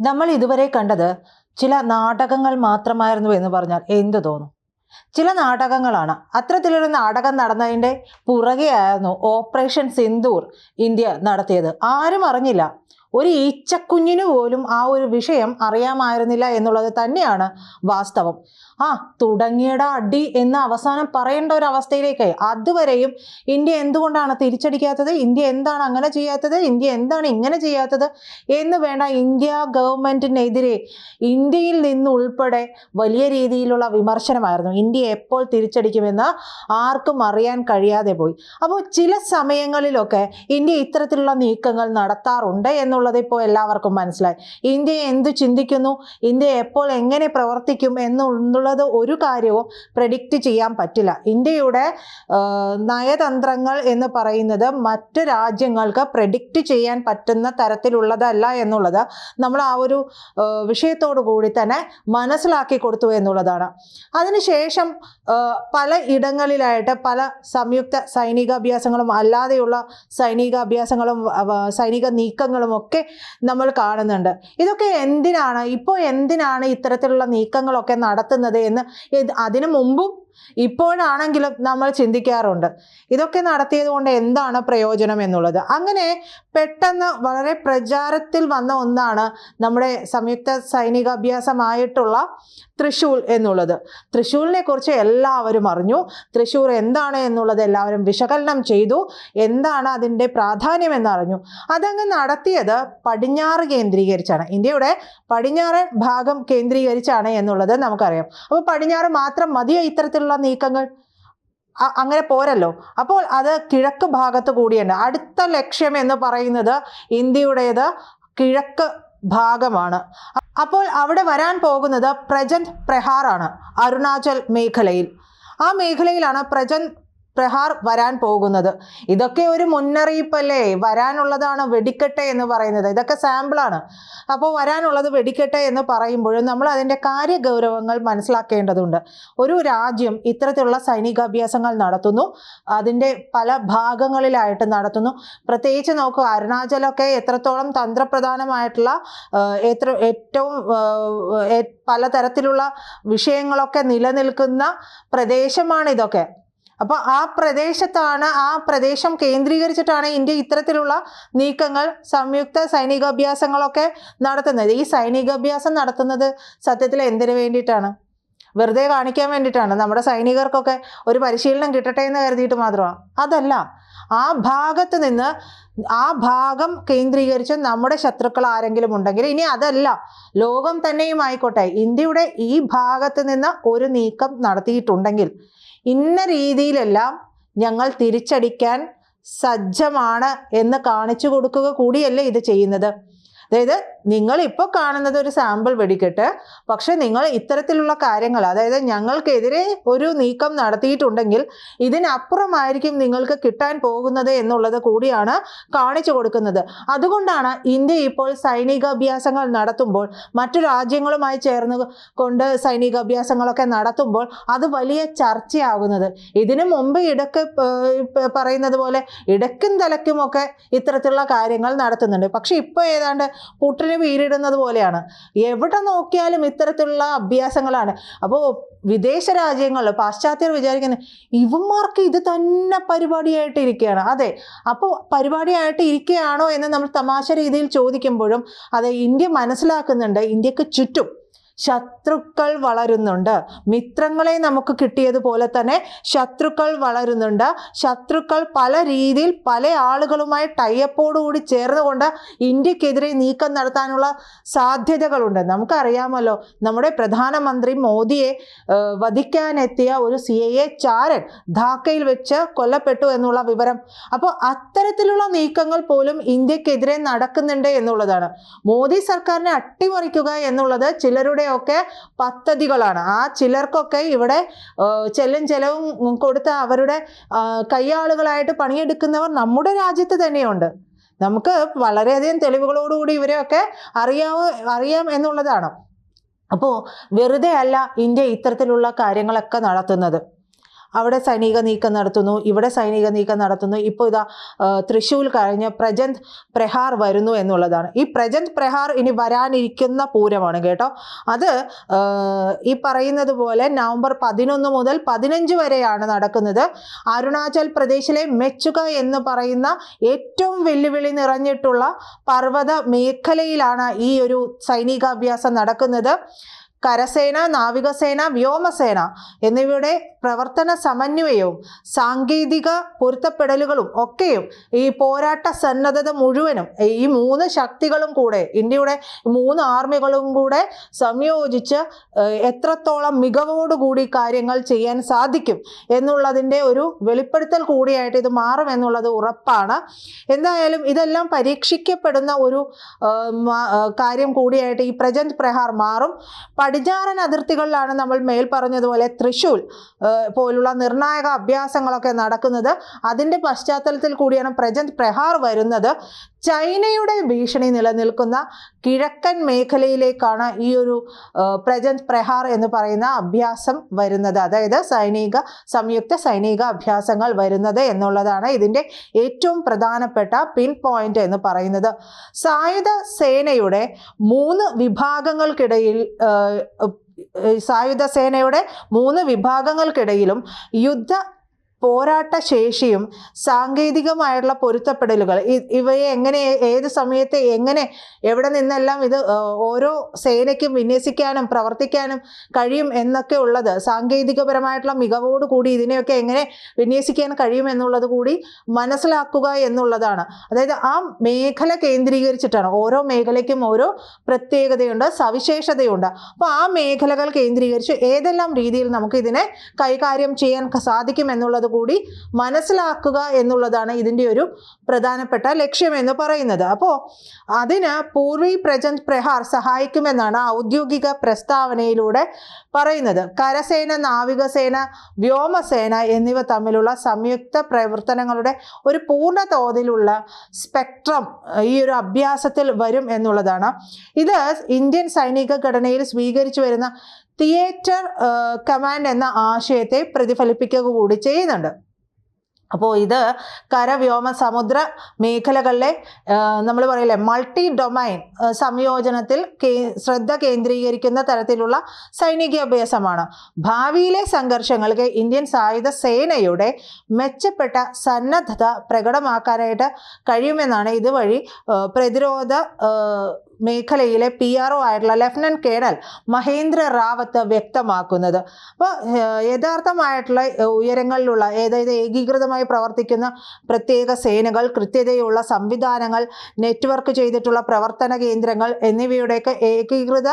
നമ്മൾ ഇതുവരെ കണ്ടത് ചില നാടകങ്ങൾ മാത്രമായിരുന്നു എന്ന് പറഞ്ഞാൽ എന്തു തോന്നും? ചില നാടകങ്ങളാണ്. അത്തരത്തിലൊരു നാടകം നടന്നതിന്റെ പുറകെയായിരുന്നു ഓപ്പറേഷൻ സിന്ദൂർ ഇന്ത്യ നടത്തിയത്. ആരും അറിഞ്ഞില്ല. ഒരു ഈച്ചക്കുഞ്ഞിന് പോലും ആ ഒരു വിഷയം അറിയാമായിരുന്നില്ല എന്നുള്ളത് തന്നെയാണ് വാസ്തവം. ആ തുടങ്ങിയട അടി എന്ന് അവസാനം പറയേണ്ട ഒരു അവസ്ഥയിലേക്ക്. അതുവരെയും ഇന്ത്യ എന്തുകൊണ്ടാണ് തിരിച്ചടിക്കാത്തത്? ഇന്ത്യ എന്താണ് അങ്ങനെ ചെയ്യാത്തത്? ഇന്ത്യ എന്താണ് ഇങ്ങനെ ചെയ്യാത്തത്? എന്ന് വേണ്ട ഇന്ത്യ ഗവൺമെന്റിനെതിരെ ഇന്ത്യയിൽ നിന്നുൾപ്പെടെ വലിയ രീതിയിലുള്ള വിമർശനമായിരുന്നു. ഇന്ത്യ എപ്പോൾ തിരിച്ചടിക്കുമെന്ന് ആർക്കും അറിയാൻ കഴിയാതെ പോയി. അപ്പോൾ ചില സമയങ്ങളിലൊക്കെ ഇന്ത്യ ഇത്തരത്തിലുള്ള നീക്കങ്ങൾ നടത്താറുണ്ട് എന്നുള്ളത് ഇപ്പോൾ എല്ലാവർക്കും മനസ്സിലായി. ഇന്ത്യ എന്തു ചിന്തിക്കുന്നു? ഇന്ത്യ എപ്പോൾ എങ്ങനെ പ്രവർത്തിക്കും എന്നുള്ളത് ഒരു കാര്യവും പ്രഡിക്റ്റ് ചെയ്യാൻ പറ്റില്ല. ഇന്ത്യയുടെ നയതന്ത്രങ്ങൾ എന്ന് പറയുന്നത് മറ്റ് രാജ്യങ്ങൾക്ക് പ്രഡിക്റ്റ് ചെയ്യാൻ പറ്റുന്ന തരത്തിലുള്ളതല്ല എന്നുള്ളത് നമ്മൾ ആ ഒരു വിഷയത്തോടു കൂടി തന്നെ മനസ്സിലാക്കി കൊടുത്തു എന്നുള്ളതാണ്. അതിനുശേഷം പല ഇടങ്ങളിലായിട്ട് പല സംയുക്ത സൈനികാഭ്യാസങ്ങളും അല്ലാതെയുള്ള സൈനികാഭ്യാസങ്ങളും സൈനിക നീക്കങ്ങളും ഒക്കെ നമ്മൾ കാണുന്നുണ്ട്. ഇതൊക്കെ എന്തിനാണ്? ഇപ്പോൾ എന്തിനാണ് ഇത്തരത്തിലുള്ള നീക്കങ്ങളൊക്കെ നടത്തുന്നത് എന്ന്. അതിനു മുമ്പും ഇപ്പോഴാണെങ്കിലും നമ്മൾ ചിന്തിക്കാറുണ്ട്. ഇതൊക്കെ നടത്തിയത് കൊണ്ട് എന്താണ് പ്രയോജനം എന്നുള്ളത്. അങ്ങനെ പെട്ടെന്ന് വളരെ പ്രചാരത്തിൽ വന്ന ഒന്നാണ് നമ്മുടെ സംയുക്ത സൈനികാഭ്യാസമായിട്ടുള്ള തൃശ്ശൂർ എന്നുള്ളത്. തൃശ്ശൂരിനെ കുറിച്ച് എല്ലാവരും അറിഞ്ഞു. തൃശ്ശൂർ എന്താണ് എന്നുള്ളത് എല്ലാവരും വിശകലനം ചെയ്തു. എന്താണ് അതിന്റെ പ്രാധാന്യം എന്നറിഞ്ഞു. അതങ്ങ് നടത്തിയത് പടിഞ്ഞാറ് കേന്ദ്രീകരിച്ചാണ്. ഇന്ത്യയുടെ പടിഞ്ഞാറ് ഭാഗം കേന്ദ്രീകരിച്ചാണ് എന്നുള്ളത് നമുക്കറിയാം. അപ്പോൾ പടിഞ്ഞാറ് മാത്രം മതിയോ ഇത്തരത്തിലുള്ള നീക്കങ്ങൾ അങ്ങനെ പോരല്ലോ. അപ്പോൾ അത് കിഴക്ക് ഭാഗത്ത് കൂടിയുണ്ട് അടുത്ത ലക്ഷ്യം എന്ന് പറയുന്നത് ഇന്ത്യയുടേത് കിഴക്ക് ഭാഗമാണ്. അപ്പോൾ അവിടെ വരാൻ പോകുന്നത് പ്രജന്റ് പ്രഹാറാണ് അരുണാചൽ മേഖലയിൽ. ആ മേഖലയിലാണ് പ്രജന്റ് പ്രഹാർ വരാൻ പോകുന്നത്. ഇതൊക്കെ ഒരു മുന്നറിയിപ്പല്ലേ? വരാനുള്ളതാണ് വെടിക്കെട്ട് എന്ന് പറയുന്നത്. ഇതൊക്കെ സാമ്പിളാണ് അപ്പോൾ വരാനുള്ളത് വെടിക്കെട്ട് എന്ന് പറയുമ്പോഴും നമ്മൾ അതിന്റെ കാര്യഗൗരവങ്ങൾ മനസ്സിലാക്കേണ്ടതുണ്ട്. ഒരു രാജ്യം ഇത്തരത്തിലുള്ള സൈനികാഭ്യാസങ്ങൾ നടത്തുന്നു. അതിന്റെ പല ഭാഗങ്ങളിലായിട്ട് നടത്തുന്നു. പ്രത്യേകിച്ച് നോക്കുക അരുണാചലൊക്കെ എത്രത്തോളം തന്ത്രപ്രധാനമായിട്ടുള്ള എത്ര ഏറ്റവും പലതരത്തിലുള്ള വിഷയങ്ങളൊക്കെ നിലനിൽക്കുന്ന പ്രദേശമാണ് ഇതൊക്കെ. അപ്പോൾ ആ പ്രദേശത്താണ് ആ പ്രദേശം കേന്ദ്രീകരിച്ചിട്ടാണ് ഇന്ത്യ ഇത്തരത്തിലുള്ള നീക്കങ്ങൾ സംയുക്ത സൈനികാഭ്യാസങ്ങളൊക്കെ നടത്തുന്നത്. ഈ സൈനികാഭ്യാസം നടത്തുന്നത് സത്യത്തിൽ എന്തിനു വേണ്ടിയിട്ടാണ്? വെറുതെ കാണിക്കാൻ വേണ്ടിയിട്ടാണ്. നമ്മുടെ സൈനികർക്കൊക്കെ ഒരു പരിശീലനം കിട്ടട്ടെ എന്ന് കരുതിയിട്ട് മാത്രമാണ് അതല്ല ആ ഭാഗത്ത് നിന്ന് ആ ഭാഗം കേന്ദ്രീകരിച്ച് നമ്മുടെ ശത്രുക്കൾ ആരെങ്കിലും ഉണ്ടെങ്കിൽ ഇനി അതല്ല ലോകം തന്നെയും ആയിക്കോട്ടെ ഇന്ത്യയുടെ ഈ ഭാഗത്ത് നിന്ന് ഒരു നീക്കം നടത്തിയിട്ടുണ്ടെങ്കിൽ ഇന്ന രീതിയിലെല്ലാം ഞങ്ങൾ തിരിച്ചടിക്കാൻ സജ്ജമാണ് എന്ന് കാണിച്ചു കൊടുക്കുക കൂടിയല്ലേ ഇത് ചെയ്യുന്നത്. അതായത് നിങ്ങൾ ഇപ്പോൾ കാണുന്നത് ഒരു സാമ്പിൾ വെടിക്കെട്ട്. പക്ഷെ നിങ്ങൾ ഇത്തരത്തിലുള്ള കാര്യങ്ങൾ അതായത് ഞങ്ങൾക്കെതിരെ ഒരു നീക്കം നടത്തിയിട്ടുണ്ടെങ്കിൽ ഇതിനപ്പുറമായിരിക്കും നിങ്ങൾക്ക് കിട്ടാൻ പോകുന്നത് എന്നുള്ളത് കൂടിയാണ് കാണിച്ചു കൊടുക്കുന്നത്. അതുകൊണ്ടാണ് ഇന്ത്യ ഇപ്പോൾ സൈനികാഭ്യാസങ്ങൾ നടത്തുമ്പോൾ മറ്റു രാജ്യങ്ങളുമായി ചേർന്ന് കൊണ്ട് സൈനികാഭ്യാസങ്ങളൊക്കെ നടത്തുമ്പോൾ അത് വലിയ ചർച്ചയാകുന്നത്. ഇതിനു മുമ്പ് ഇടയ്ക്ക് പറയുന്നത് പോലെ ഇടക്കും തലക്കുമൊക്കെ ഇത്തരത്തിലുള്ള കാര്യങ്ങൾ നടത്തുന്നുണ്ട്. പക്ഷെ ഇപ്പോൾ ഏതാണ്ട് പുട്ടിന് വീരിടുന്നത് പോലെയാണ്. എവിടെ നോക്കിയാലും ഇത്തരത്തിലുള്ള അഭ്യാസങ്ങളാണ്. അപ്പോൾ വിദേശ രാജ്യങ്ങൾ പാശ്ചാത്യർ വിചാരിക്കുന്നത് ഇവന്മാർക്ക് ഇത് തന്നെ പരിപാടിയായിട്ട് ഇരിക്കുകയാണ്. അതെ അപ്പോൾ പരിപാടിയായിട്ട് ഇരിക്കുകയാണോ എന്ന് നമ്മൾ തമാശ രീതിയിൽ ചോദിക്കുമ്പോഴും അതെ ഇന്ത്യ മനസ്സിലാക്കുന്നുണ്ട്. ഇന്ത്യയ്ക്ക് ചുറ്റും ശത്രുക്കൾ വളരുന്നുണ്ട്. മിത്രങ്ങളെ നമുക്ക് കിട്ടിയതുപോലെ തന്നെ ശത്രുക്കൾ വളരുന്നുണ്ട്. ശത്രുക്കൾ പല രീതിയിൽ പല ആളുകളുമായി ടൈയപ്പോടുകൂടി ചേർന്നുകൊണ്ട് ഇന്ത്യക്കെതിരെ നീക്കം നടത്താനുള്ള സാധ്യതകളുണ്ട്. നമുക്കറിയാമല്ലോ നമ്മുടെ പ്രധാനമന്ത്രി മോദിയെ വധിക്കാനെത്തിയ ഒരു സി എ ചാരൻ ധാക്കയിൽ വെച്ച് കൊല്ലപ്പെട്ടു എന്നുള്ള വിവരം. അപ്പോൾ അത്തരത്തിലുള്ള നീക്കങ്ങൾ പോലും ഇന്ത്യക്കെതിരെ നടക്കുന്നുണ്ട് എന്നുള്ളതാണ്. മോദി സർക്കാരിനെ അട്ടിമറിക്കുക എന്നുള്ളത് ചിലരുടെയൊക്കെ പദ്ധതികളാണ്. ആ ചിലർക്കൊക്കെ ഇവിടെ ചെല്ലും ചെലവും കൊടുത്ത് അവരുടെ കയ്യാളുകളായിട്ട് പണിയെടുക്കുന്നവർ നമ്മുടെ രാജ്യത്ത് തന്നെയുണ്ട്. നമുക്ക് വളരെയധികം തെളിവുകളോടുകൂടി ഇവരെയൊക്കെ അറിയാവ് അറിയാം എന്നുള്ളതാണ്. അപ്പോൾ വെറുതെ അല്ല ഇന്ത്യ ഇത്തരത്തിലുള്ള കാര്യങ്ങളൊക്കെ നടത്തുന്നത്. അവിടെ സൈനിക നീക്കം നടത്തുന്നു ഇവിടെ സൈനിക നീക്കം നടത്തുന്നു. ഇപ്പോൾ ഇതാ തൃശ്ശൂർ കഴിഞ്ഞ് പ്രജന്ത് പ്രഹാർ വരുന്നു എന്നുള്ളതാണ്. ഈ പ്രജന്ത് പ്രഹാർ ഇനി വരാനിരിക്കുന്ന പൂരമാണ് കേട്ടോ. അത് ഈ പറയുന്നത് പോലെ നവംബർ പതിനൊന്ന് മുതൽ പതിനഞ്ച് വരെയാണ് നടക്കുന്നത്. അരുണാചൽ പ്രദേശിലെ മെച്ചുക എന്ന് പറയുന്ന ഏറ്റവും വെല്ലുവിളി നിറഞ്ഞിട്ടുള്ള പർവത മേഖലയിലാണ് ഈ ഒരു സൈനികാഭ്യാസം നടക്കുന്നത്. കരസേന നാവികസേന വ്യോമസേന എന്നിവയുടെ പ്രവർത്തന സമന്വയവും സാങ്കേതിക പൊരുത്തപ്പെടലുകളും ഒക്കെയും ഈ പോരാട്ട സന്നദ്ധത മുഴുവനും ഈ മൂന്ന് ശക്തികളും കൂടെ ഇന്ത്യയുടെ മൂന്ന് ആർമികളും കൂടെ സംയോജിച്ച് എത്രത്തോളം മികവോടുകൂടി കാര്യങ്ങൾ ചെയ്യാൻ സാധിക്കും എന്നുള്ളതിന്റെ ഒരു വെളിപ്പെടുത്തൽ കൂടിയായിട്ട് ഇത് മാറും എന്നുള്ളത് ഉറപ്പാണ്. എന്തായാലും ഇതെല്ലാം പരീക്ഷിക്കപ്പെടുന്ന ഒരു കാര്യം കൂടിയായിട്ട് ഈ പ്രജന്റ് പ്രഹാർ മാറും. പടിഞ്ഞാറൻ അതിർത്തികളിലാണ് നമ്മൾ മേൽ പറഞ്ഞതുപോലെ തൃശ്ശൂർ പോലുള്ള നിർണായക അഭ്യാസങ്ങളൊക്കെ നടക്കുന്നത്. അതിന്റെ പശ്ചാത്തലത്തിൽ കൂടിയാണ് പ്രജന്ത് പ്രഹാർ വരുന്നത്. ചൈനയുടെ ഭീഷണി നിലനിൽക്കുന്ന കിഴക്കൻ മേഖലയിലേക്കാണ് ഈ ഒരു പ്രജന്റ് പ്രഹാർ എന്ന് പറയുന്ന അഭ്യാസം വരുന്നത്. അതായത് സൈനിക സംയുക്ത സൈനിക അഭ്യാസങ്ങൾ വരുന്നത് എന്നുള്ളതാണ് ഇതിന്റെ ഏറ്റവും പ്രധാനപ്പെട്ട പിൻ പോയിന്റ് എന്ന് പറയുന്നത്. സായുധ സേനയുടെ മൂന്ന് വിഭാഗങ്ങൾക്കിടയിൽ സായുധ സേനയുടെ മൂന്ന് വിഭാഗങ്ങൾക്കിടയിലും യുദ്ധ പോരാട്ട ശേഷിയും സാങ്കേതികമായിട്ടുള്ള പൊരുത്തപ്പെടലുകൾ ഇവയെ എങ്ങനെ ഏത് സമയത്ത് എങ്ങനെ എവിടെ നിന്നെല്ലാം ഇത് ഓരോ സേനയ്ക്കും വിന്യസിക്കാനും പ്രവർത്തിക്കാനും കഴിയും എന്നൊക്കെ ഉള്ളത് സാങ്കേതികപരമായിട്ടുള്ള മികവോടുകൂടി ഇതിനെയൊക്കെ എങ്ങനെ വിന്യസിക്കാൻ കഴിയും എന്നുള്ളത് കൂടി മനസ്സിലാക്കുക എന്നുള്ളതാണ്. അതായത് ആ മേഖല കേന്ദ്രീകരിച്ചിട്ടാണ് ഓരോ മേഖലയ്ക്കും ഓരോ പ്രത്യേകതയുണ്ട് സവിശേഷതയുണ്ട്. അപ്പോൾ ആ മേഖലകൾ കേന്ദ്രീകരിച്ച് ഏതെല്ലാം രീതിയിൽ നമുക്ക് ഇതിനെ കൈകാര്യം ചെയ്യാൻ സാധിക്കും എന്നുള്ളത് കൂടി മനസ്സിലാക്കുക എന്നുള്ളതാണ് ഇതിന്റെ ഒരു പ്രധാനപ്പെട്ട ലക്ഷ്യമെന്ന് പറയുന്നത്. അപ്പോൾ അതിന് പൂർവി പ്രജന്ത് പ്രഹാർ സഹായിക്കുമെന്നാണ് ഔദ്യോഗിക പ്രസ്താവനയിലൂടെ പറയുന്നത്. കരസേന നാവികസേന വ്യോമസേന എന്നിവ തമ്മിലുള്ള സംയുക്ത പ്രവർത്തനങ്ങളുടെ ഒരു പൂർണ തോതിലുള്ള സ്പെക്ട്രം ഈ ഒരു അഭ്യാസത്തിൽ വരും എന്നുള്ളതാണ്. ഇത് ഇന്ത്യൻ സൈനിക ഘടനയിൽ സ്വീകരിച്ചു വരുന്ന തിയേറ്റർ കമാൻഡ് എന്ന ആശയത്തെ പ്രതിഫലിപ്പിക്കുക കൂടി ചെയ്യുന്നുണ്ട്. അപ്പോൾ ഇത് കര വ്യോമ സമുദ്ര മേഖലകളിലെ നമ്മൾ പറയില്ലേ മൾട്ടി ഡൊമൈൻ സംയോജനത്തിൽ ശ്രദ്ധ കേന്ദ്രീകരിക്കുന്ന തരത്തിലുള്ള സൈനികാഭ്യാസമാണ്. ഭാവിയിലെ സംഘർഷങ്ങൾക്ക് ഇന്ത്യൻ സായുധ സേനയുടെ മെച്ചപ്പെട്ട സന്നദ്ധത പ്രകടമാക്കാനായിട്ട് കഴിയുമെന്നാണ് ഇതുവഴി പ്രതിരോധ മേഖലയിലെ പി ആർ ഒ ആയിട്ടുള്ള ലഫ്റ്റനന്റ് കേണൽ മഹേന്ദ്ര റാവത്ത് വ്യക്തമാക്കുന്നത്. അപ്പോൾ യഥാർത്ഥമായിട്ടുള്ള ഉയരങ്ങളിലുള്ള അതായത് ഏകീകൃതമായി പ്രവർത്തിക്കുന്ന പ്രത്യേക സേനകൾ കൃത്യതയുള്ള സംവിധാനങ്ങൾ നെറ്റ്വർക്ക് ചെയ്തിട്ടുള്ള പ്രവർത്തന കേന്ദ്രങ്ങൾ എന്നിവയുടെയൊക്കെ ഏകീകൃത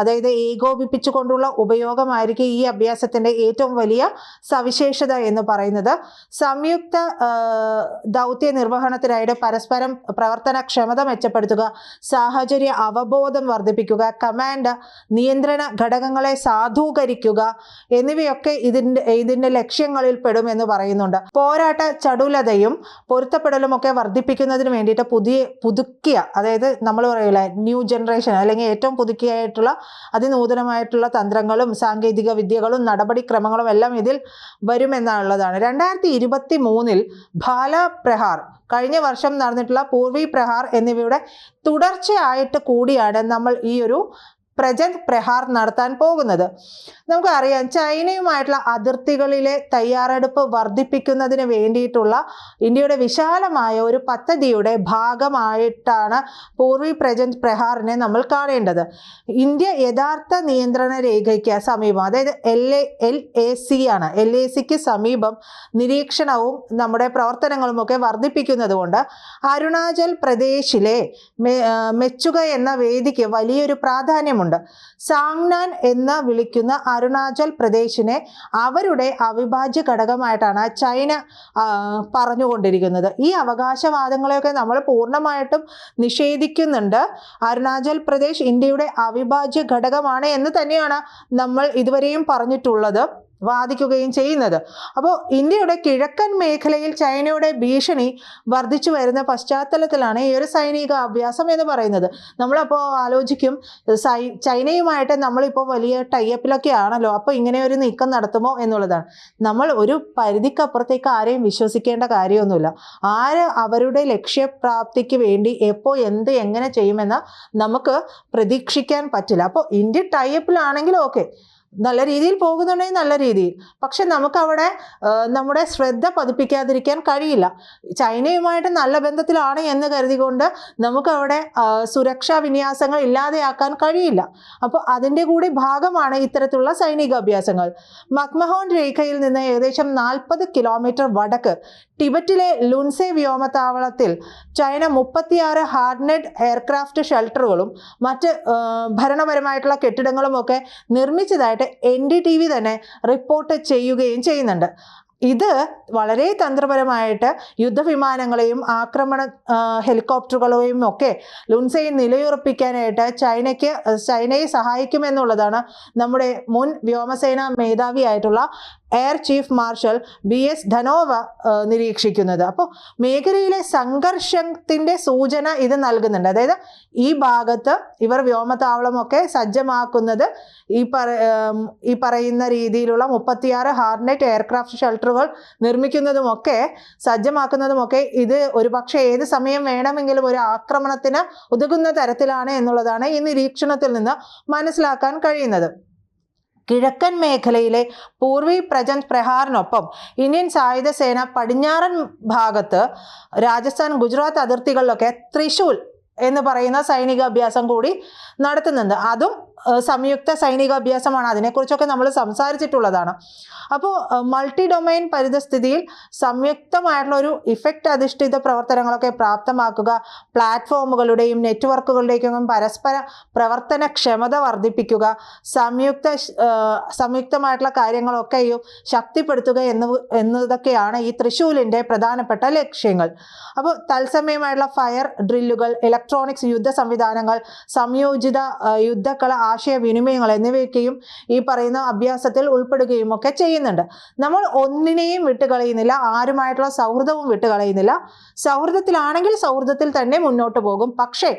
അതായത് ഏകോപിപ്പിച്ചുകൊണ്ടുള്ള ഉപയോഗമായിരിക്കും ഈ അഭ്യാസത്തിന്റെ ഏറ്റവും വലിയ സവിശേഷത എന്ന് പറയുന്നത്. സംയുക്ത ദൗത്യ നിർവഹണത്തിനായിട്ട് പരസ്പരം പ്രവർത്തനക്ഷമത മെച്ചപ്പെടുത്തുക സാഹചര്യ അവബോധം വർദ്ധിപ്പിക്കുക കമാൻഡ് നിയന്ത്രണ ഘടകങ്ങളെ സാധൂകരിക്കുക എന്നിവയൊക്കെ ഇതിന്റെ ഇതിന്റെ ലക്ഷ്യങ്ങളിൽ പെടും എന്ന് പറയുന്നുണ്ട്. പോരാട്ട ചടുലതയും പൊരുത്തപ്പെടലും ഒക്കെ വർദ്ധിപ്പിക്കുന്നതിന് വേണ്ടിയിട്ട് പുതിയ പുതുക്കിയ അതായത് നമ്മൾ പറയില്ല ന്യൂ ജനറേഷൻ അല്ലെങ്കിൽ ഏറ്റവും പുതുക്കിയായിട്ടുള്ള അതിനൂതനമായിട്ടുള്ള തന്ത്രങ്ങളും സാങ്കേതിക വിദ്യകളും നടപടിക്രമങ്ങളും എല്ലാം ഇതിൽ വരുമെന്നുള്ളതാണ്. രണ്ടായിരത്തി ഇരുപത്തി മൂന്നിൽ ഭാല പ്രഹാർ കഴിഞ്ഞ വർഷം നടന്നിട്ടുള്ള പൂർവി പ്രഹാർ എന്നിവയുടെ തുടർച്ചയായിട്ട് കൂടിയാണ് നമ്മൾ ഈ ഒരു പ്രജന്ത് പ്രഹാർ നടത്താൻ പോകുന്നത്. നമുക്കറിയാം ചൈനയുമായിട്ടുള്ള അതിർത്തികളിലെ തയ്യാറെടുപ്പ് വർദ്ധിപ്പിക്കുന്നതിന് വേണ്ടിയിട്ടുള്ള ഇന്ത്യയുടെ വിശാലമായ ഒരു പദ്ധതിയുടെ ഭാഗമായിട്ടാണ് പൂർവി പ്രജന്ത് പ്രഹാറിനെ നമ്മൾ കാണേണ്ടത്. ഇന്ത്യ യഥാർത്ഥ നിയന്ത്രണ രേഖയ്ക്ക് സമീപം അതായത് L A L A C ആണ്. എൽ എ സിക്ക് സമീപം നിരീക്ഷണവും നമ്മുടെ പ്രവർത്തനങ്ങളും ഒക്കെ വർദ്ധിപ്പിക്കുന്നത് കൊണ്ട് അരുണാചൽ പ്രദേശിലെ മെച്ചുക എന്ന വേദിക്ക് വലിയൊരു പ്രാധാന്യമുണ്ട്. സാങ്നാൻ എന്ന് വിളിക്കുന്ന അരുണാചൽ പ്രദേശിനെ അവരുടെ അവിഭാജ്യ ഘടകമായിട്ടാണ് ചൈന പറഞ്ഞുകൊണ്ടിരിക്കുന്നത്. ഈ അവകാശവാദങ്ങളെയൊക്കെ നമ്മൾ പൂർണമായിട്ടും നിഷേധിക്കുന്നുണ്ട്. അരുണാചൽ പ്രദേശ് ഇന്ത്യയുടെ അവിഭാജ്യ ഘടകമാണ് എന്ന് തന്നെയാണ് നമ്മൾ ഇതുവരെയും പറഞ്ഞിട്ടുള്ളത്. വാദിക്കുകയും ചെയ്യുന്നത്. അപ്പോൾ ഇന്ത്യയുടെ കിഴക്കൻ മേഖലയിൽ ചൈനയുടെ ഭീഷണി വർദ്ധിച്ചു വരുന്ന പശ്ചാത്തലത്തിലാണ് ഈ ഒരു സൈനിക അഭ്യാസം എന്ന് പറയുന്നത്. നമ്മളപ്പോൾ ആലോചിക്കും സൈ ചൈനയുമായിട്ട് നമ്മളിപ്പോൾ വലിയ ടൈപ്പിലൊക്കെ ആണല്ലോ അപ്പോൾ ഇങ്ങനെ ഒരു നീക്കം നടത്തുമോ എന്നുള്ളതാണ്. നമ്മൾ ഒരു പരിധിക്കപ്പുറത്തേക്ക് ആരെയും വിശ്വസിക്കേണ്ട കാര്യമൊന്നുമില്ല. ആര് അവരുടെ ലക്ഷ്യപ്രാപ്തിക്ക് വേണ്ടി എപ്പോൾ എന്ത് എങ്ങനെ ചെയ്യുമെന്ന് നമുക്ക് പ്രതീക്ഷിക്കാൻ പറ്റില്ല. അപ്പോൾ ഇന്ത്യ ടൈപ്പിലാണെങ്കിലും ഓക്കെ നല്ല രീതിയിൽ പോകുന്നുണ്ടെങ്കിൽ നല്ല രീതിയിൽ. പക്ഷെ നമുക്കവിടെ നമ്മുടെ ശ്രദ്ധ പതിപ്പിക്കാതിരിക്കാൻ കഴിയില്ല. ചൈനയുമായിട്ട് നല്ല ബന്ധത്തിലാണ് എന്ന് കരുതികൊണ്ട് നമുക്കവിടെ സുരക്ഷാ വിന്യാസങ്ങൾ ഇല്ലാതെയാക്കാൻ കഴിയില്ല. അപ്പോൾ അതിന്റെ കൂടി ഭാഗമാണ് ഇത്തരത്തിലുള്ള സൈനിക അഭ്യാസങ്ങൾ മക്മഹോൺ രേഖയിൽ നിന്ന് ഏകദേശം നാൽപ്പത് കിലോമീറ്റർ വടക്ക് ടിബറ്റിലെ ലുൻസെ വ്യോമത്താവളത്തിൽ ചൈന മുപ്പത്തിയാറ് ഹാർഡ്നെഡ് എയർക്രാഫ്റ്റ് ഷെൽട്ടറുകളും മറ്റ് ഭരണപരമായിട്ടുള്ള കെട്ടിടങ്ങളും ഒക്കെ നിർമ്മിച്ചതായിട്ട് എൻ ഡി ടി വി തന്നെ റിപ്പോർട്ട് ചെയ്യുകയും ചെയ്യുന്നുണ്ട്. ഇത് വളരെ തന്ത്രപരമായിട്ട് യുദ്ധവിമാനങ്ങളെയും ആക്രമണ ഹെലികോപ്റ്ററുകളെയും ഒക്കെ ലുൻസയിൽ നിലയുറപ്പിക്കാനായിട്ട് ചൈനയ്ക്ക് ചൈനയെ സഹായിക്കുമെന്നുള്ളതാണ് നമ്മുടെ മുൻ വ്യോമസേനാ മേധാവിയായിട്ടുള്ള air chief marshal B S Dhanoa നിരീക്ഷിക്കുന്നത്. അപ്പോൾ മേഖലയിലെ സംഘർഷത്തിന്റെ സൂചന ഇത് നൽകുന്നുണ്ട്. അതായത് ഈ ഭാഗത്ത് ഇവർ വ്യോമതാവളമൊക്കെ സജ്ജമാക്കുന്നത് ഈ പറ ഈ പറയുന്ന രീതിയിലുള്ള മുപ്പത്തിയാറ് ഹാർനെറ്റ് എയർക്രാഫ്റ്റ് ഷെൽട്ടറുകൾ നിർമ്മിക്കുന്നതുമൊക്കെ സജ്ജമാക്കുന്നതുമൊക്കെ ഇത് ഒരുപക്ഷെ ഏത് സമയം വേണമെങ്കിലും ഒരു ആക്രമണത്തിന് ഉതകുന്ന തരത്തിലാണ് എന്നുള്ളതാണ് ഈ നിരീക്ഷണത്തിൽ നിന്ന് മനസ്സിലാക്കാൻ കഴിയുന്നത്. കിഴക്കൻ മേഖലയിലെ പൂർവി പ്രജന്ത് പ്രഹാറിനൊപ്പം ഇന്ത്യൻ സായുധ സേന പടിഞ്ഞാറൻ ഭാഗത്ത് രാജസ്ഥാൻ ഗുജറാത്ത് അതിർത്തികളിലൊക്കെ ത്രിശൂൽ എന്ന് പറയുന്ന സൈനിക അഭ്യാസം കൂടി നടത്തുന്നുണ്ട്. അതും സംയുക്ത സൈനികാഭ്യാസമാണ് അതിനെക്കുറിച്ചൊക്കെ നമ്മൾ സംസാരിച്ചിട്ടുള്ളതാണ്. അപ്പോൾ മൾട്ടി ഡൊമൈൻ പരിതസ്ഥിതിയിൽ സംയുക്തമായിട്ടുള്ള ഒരു ഇഫക്റ്റ് അധിഷ്ഠിത പ്രവർത്തനങ്ങളൊക്കെ പ്രാപ്തമാക്കുക പ്ലാറ്റ്ഫോമുകളുടെയും നെറ്റ്വർക്കുകളുടെയും പരസ്പര പ്രവർത്തനക്ഷമത വർദ്ധിപ്പിക്കുക സംയുക്ത സംയുക്തമായിട്ടുള്ള കാര്യങ്ങളൊക്കെയും ശക്തിപ്പെടുത്തുക എന്ന് എന്നതൊക്കെയാണ് ഈ തൃശൂലിന്റെ പ്രധാനപ്പെട്ട ലക്ഷ്യങ്ങൾ. അപ്പോൾ തത്സമയമായിട്ടുള്ള ഫയർ ഡ്രില്ലുകൾ ഇലക്ട്രോണിക്സ് യുദ്ധ സംവിധാനങ്ങൾ സംയോജിത യുദ്ധക്കള ആശയവിനിമയങ്ങൾ എന്നിവയൊക്കെയും ഈ പറയുന്ന അഭ്യാസത്തിൽ ഉൾപ്പെടുകയും ഒക്കെ ചെയ്യുന്നുണ്ട്. നമ്മൾ ഒന്നിനെയും വിട്ടുകളയുന്നില്ല ആരുമായിട്ടുള്ള സൗഹൃദവും വിട്ടുകളയുന്നില്ല. സൗഹൃദത്തിലാണെങ്കിൽ സൗഹൃദത്തിൽ തന്നെ മുന്നോട്ട് പോകും. പക്ഷേ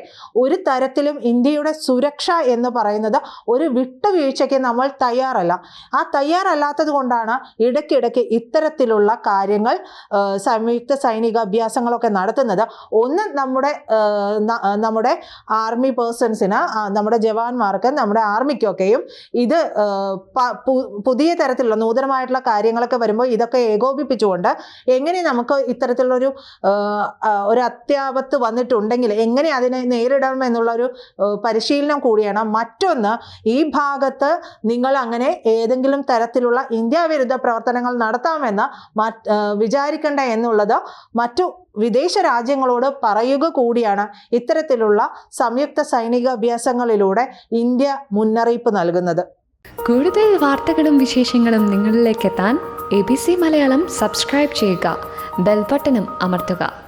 ഒരു തരത്തിലും ഇന്ത്യയുടെ സുരക്ഷ എന്ന് പറയുന്നത് ഒരു വിട്ടുവീഴ്ചയ്ക്ക് നമ്മൾ തയ്യാറല്ല. ആ തയ്യാറല്ലാത്തത് കൊണ്ടാണ് ഇടയ്ക്കിടയ്ക്ക് ഇത്തരത്തിലുള്ള കാര്യങ്ങൾ സംയുക്ത സൈനിക അഭ്യാസങ്ങളൊക്കെ നടത്തുന്നത്. ഒന്ന് നമ്മുടെ നമ്മുടെ ആർമി പേഴ്സൺസിന് നമ്മുടെ ജവാന്മാർക്ക് നമ്മുടെ ആർമിക്കൊക്കെയും ഇത് പുതിയ തരത്തിലുള്ള നൂതനമായിട്ടുള്ള കാര്യങ്ങളൊക്കെ വരുമ്പോൾ ഇതൊക്കെ ഏകോപിപ്പിച്ചുകൊണ്ട് എങ്ങനെ നമുക്ക് ഇത്തരത്തിലുള്ളൊരു ഒരു അത്യാപത്ത് വന്നിട്ടുണ്ടെങ്കിൽ എങ്ങനെ അതിനെ നേരിടണം എന്നുള്ളൊരു പരിശീലനം കൂടിയാണ്. മറ്റൊന്ന് ഈ ഭാഗത്ത് നിങ്ങൾ അങ്ങനെ ഏതെങ്കിലും തരത്തിലുള്ള ഇന്ത്യ വിരുദ്ധ പ്രവർത്തനങ്ങൾ നടത്താമെന്ന് വിചാരിക്കേണ്ട എന്നുള്ളത് മറ്റു വിദേശ രാജ്യങ്ങളോട് പറയുക കൂടിയാണ് ഇത്തരത്തിലുള്ള സംയുക്ത സൈനിക അഭ്യാസങ്ങളിലൂടെ ഇന്ത്യ മുന്നറിയിപ്പ് നൽകുന്നത്. കൂടുതൽ വാർത്തകളും വിശേഷങ്ങളും നിങ്ങളിലേക്ക് എത്താൻ A B C Malayalam subscribe ചെയ്യുക. ബെൽബട്ടനും അമർത്തുക.